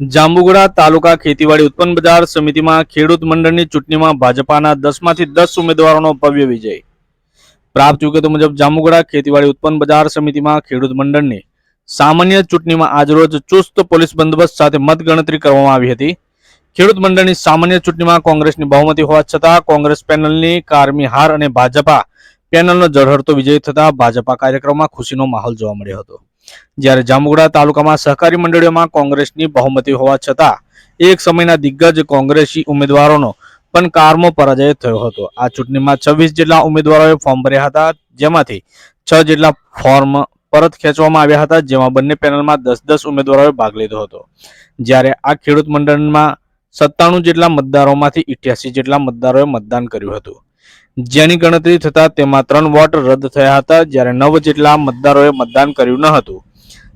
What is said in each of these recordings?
જાંબુગડા તાલુકા ખેતીવાડી ઉત્પન્ન બજાર સમિતિમાં ખેડૂત મંડળની ચૂંટણીમાં ભાજપાના દસમાંથી દસ ઉમેદવારોનો ભવ્ય વિજય. પ્રાપ્ત વિગતો મુજબ જાંબુગડા ખેતીવાડી ઉત્પન્ન બજાર સમિતિમાં ખેડૂત મંડળની સામાન્ય ચૂંટણીમાં આજરોજ ચુસ્ત પોલીસ બંદોબસ્ત સાથે મતગણતરી કરવામાં આવી હતી. ખેડૂત મંડળની સામાન્ય ચૂંટણીમાં કોંગ્રેસની બહુમતી હોવા છતાં કોંગ્રેસ પેનલની કારમી હાર અને ભાજપા પેનલનો ઝળહળતો વિજય થતાં ભાજપા કાર્યક્રમમાં ખુશીનો માહોલ જોવા મળ્યો હતો. જ્યારે જાંબુગડા તાલુકામાં સહકારી મંડળીઓમાં કોંગ્રેસની બહુમતી હોવા છતાં, એક સમયના દિગ્ગજ કોંગ્રેસી ઉમેદવારોનો પણ કારમો પરાજય થયો હતો. આ ચૂંટણીમાં છવ્વીસ જેટલા ઉમેદવારોએ ફોર્મ ભર્યા હતા, જેમાંથી છ જેટલા ફોર્મ પરત ખેંચવામાં આવ્યા હતા, જેમાં બંને પેનલમાં દસ દસ ઉમેદવારોએ ભાગ લીધો હતો. જ્યારે આ ખેડૂત મંડળમાં સત્તાણું જેટલા મતદારોમાંથી ઇઠ્યાસી જેટલા મતદારોએ મતદાન કર્યું હતું. જેની ગણતરી થતા તેમાં ત્રણ વોટ રદ થયા હતા. જ્યારે નવ જેટલા મતદારોએ મતદાન કર્યું ન હતું.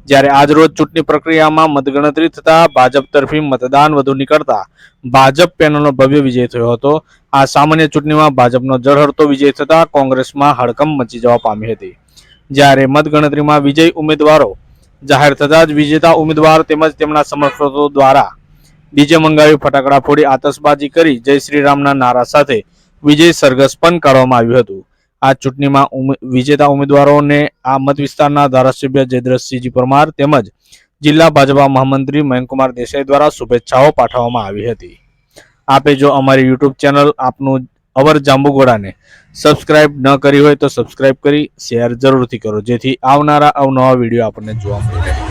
જ્યારે આજરોજ ચૂંટણી પ્રક્રિયામાં મતગણતરી થતા ભાજપ તરફી મતદાન વધુ નીકળતા ભાજપ પેનલનો ભવ્ય વિજય થયો હતો. આ સામાન્ય ચૂંટણીમાં ભાજપનો જળહળતો વિજય થતા કોંગ્રેસમાં હડકંપ મચી જવા પામી હતી. જ્યારે મતગણતરીમાં વિજય ઉમેદવારો જાહેર થતા જ વિજેતા ઉમેદવાર તેમજ તેમના સમર્થકો દ્વારા ડીજે મંગાવી ફટાકડા ફોડી આતશબાજી કરી જય શ્રી રામના નારા સાથે વિજય સરઘસ પણ કાઢવામાં આવ્યું હતું. આ ચૂંટણીમાં વિજેતા ઉમેદવારોને આ મત વિસ્તારના ધારાસભ્ય જયદ્રથસિંહજી પરમાર તેમજ જિલ્લા ભાજપા મહામંત્રી મયંકુમાર દેસાઈ દ્વારા શુભેચ્છાઓ પાઠવવામાં આવી હતી. આપે જો અમારી યુટ્યુબ ચેનલ આપનું અવર જાંબુગોડાને સબસ્ક્રાઇબ ન કરી હોય તો સબસ્ક્રાઇબ કરી શેર જરૂરથી કરો, જેથી આવનારા અવનવા વીડિયો આપણને જોવા મળી.